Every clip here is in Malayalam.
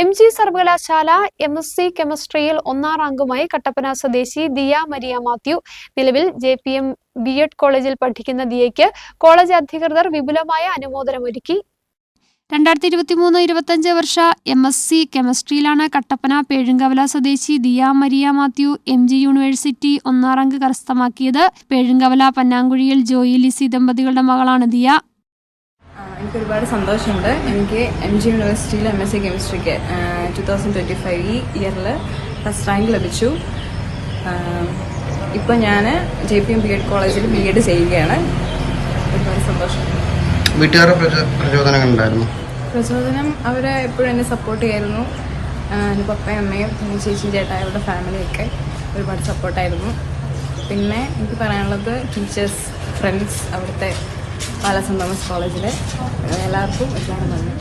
എം ജി സർവകലാശാല എം എസ് സി കെമിസ്ട്രിയിൽ ഒന്നാം റാങ്കുമായി കട്ടപ്പന സ്വദേശി ദിയ മരിയ മാത്യു നിലവിൽ J P M B Ed കോളേജിൽ പഠിക്കുന്ന ദിയയ്ക്ക് കോളേജ് അധികൃതർ വിപുലമായ അനുമോദനമൊരുക്കി. രണ്ടായിരത്തി ഇരുപത്തി മൂന്ന് ഇരുപത്തഞ്ച് വർഷ എം എസ് സി കെമിസ്ട്രിയിലാണ് കട്ടപ്പന പേഴുങ്കവല സ്വദേശി Diya Maria Mathew M G university ഒന്നാം റാങ്ക് കരസ്ഥമാക്കിയത്. പേഴുങ്കവല പന്നാങ്കുഴിയിൽ ജോയി ലിസി ദമ്പതികളുടെ മകളാണ് ദിയ. എനിക്ക് ഒരുപാട് സന്തോഷമുണ്ട്. എനിക്ക് എം ജി യൂണിവേഴ്സിറ്റിയിൽ എം എസ് സി കെമിസ്ട്രിക്ക് ടു തൗസൻഡ് ട്വന്റി ഫൈവ് ഈ ഇയറിൽ ഫസ്റ്റ് റാങ്ക് ലഭിച്ചു. ഇപ്പം ഞാൻ J P M B Ed കോളേജിൽ ബി എഡ് ചെയ്യുകയാണ്. ഒരുപാട് സന്തോഷം. വീട്ടുകാരുടെ പ്രചോ- പ്രചോദനങ്ങൾ ഉണ്ടായിരുന്നു പ്രചോദനം അവരെ എപ്പോഴും എന്നെ സപ്പോർട്ട് ചെയ്യായിരുന്നു. എന്റെ പപ്പയും അമ്മയും ചേച്ചിയും ചേട്ടായ അവരുടെ ഫാമിലിയൊക്കെ ഒരുപാട് സപ്പോർട്ടായിരുന്നു പിന്നെ എനിക്ക് പറയാനുള്ളത് ടീച്ചേഴ്സ് ഫ്രണ്ട്സ് അവിടുത്തെ തോമസ് കോളേജിലെ എല്ലാവർക്കും എല്ലാവരും നന്ദി.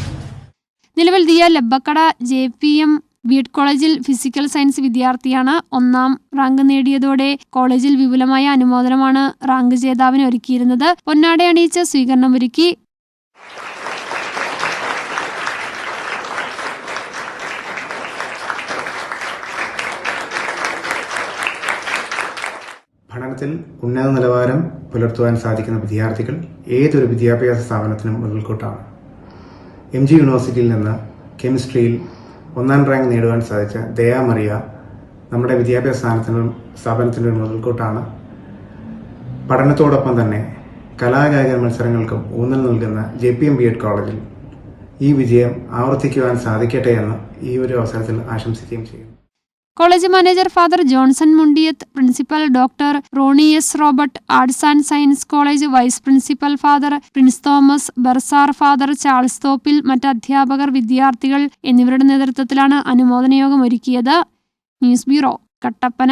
നിലവിൽ Diya Labbakkada J P M BEd കോളേജിൽ ഫിസിക്കൽ സയൻസ് വിദ്യാർത്ഥിയാണ്. ഒന്നാം റാങ്ക് നേടിയതോടെ കോളേജിൽ വിപുലമായ അനുമോദനമാണ് റാങ്ക് ജേതാവിന് ഒരുക്കിയിരുന്നത്. പൊന്നാടെ അണിയിച്ച സ്വീകരണം സ്വീകരണമൊരുക്കി പഠനത്തിൽ ഉന്നത നിലവാരം പുലർത്തുവാൻ സാധിക്കുന്ന വിദ്യാർത്ഥികൾ ഏതൊരു വിദ്യാഭ്യാസ സ്ഥാപനത്തിനും മുതൽക്കൂട്ടാണ്. എം ജി യൂണിവേഴ്സിറ്റിയിൽ നിന്ന് കെമിസ്ട്രിയിൽ ഒന്നാം റാങ്ക് നേടുവാൻ സാധിച്ച ദയാമറിയ നമ്മുടെ വിദ്യാഭ്യാസ സ്ഥാനത്തിനും സ്ഥാപനത്തിന്റെ ഒരു മുതൽക്കൂട്ടാണ്. പഠനത്തോടൊപ്പം തന്നെ കലാകായിക മത്സരങ്ങൾക്കും ഊന്നൽ നൽകുന്ന J P M B Ed കോളേജിൽ ഈ വിജയം ആവർത്തിക്കുവാൻ സാധിക്കട്ടെ എന്ന് ഈ ഒരു അവസരത്തിൽ ആശംസിക്കുകയും ചെയ്യുന്നു. College manager father Johnson Mundiyath principal doctor Rony S Robert arts and science college vice principal father Prince Thomas bursar father Charles Thoppil മറ്റ് അധ്യാപകർ വിദ്യാർത്ഥികൾ എന്നിവരുടെ നേതൃത്വത്തിലാണ് അനുമോദന യോഗം ഒരുക്കിയത്. News bureau Kattappana.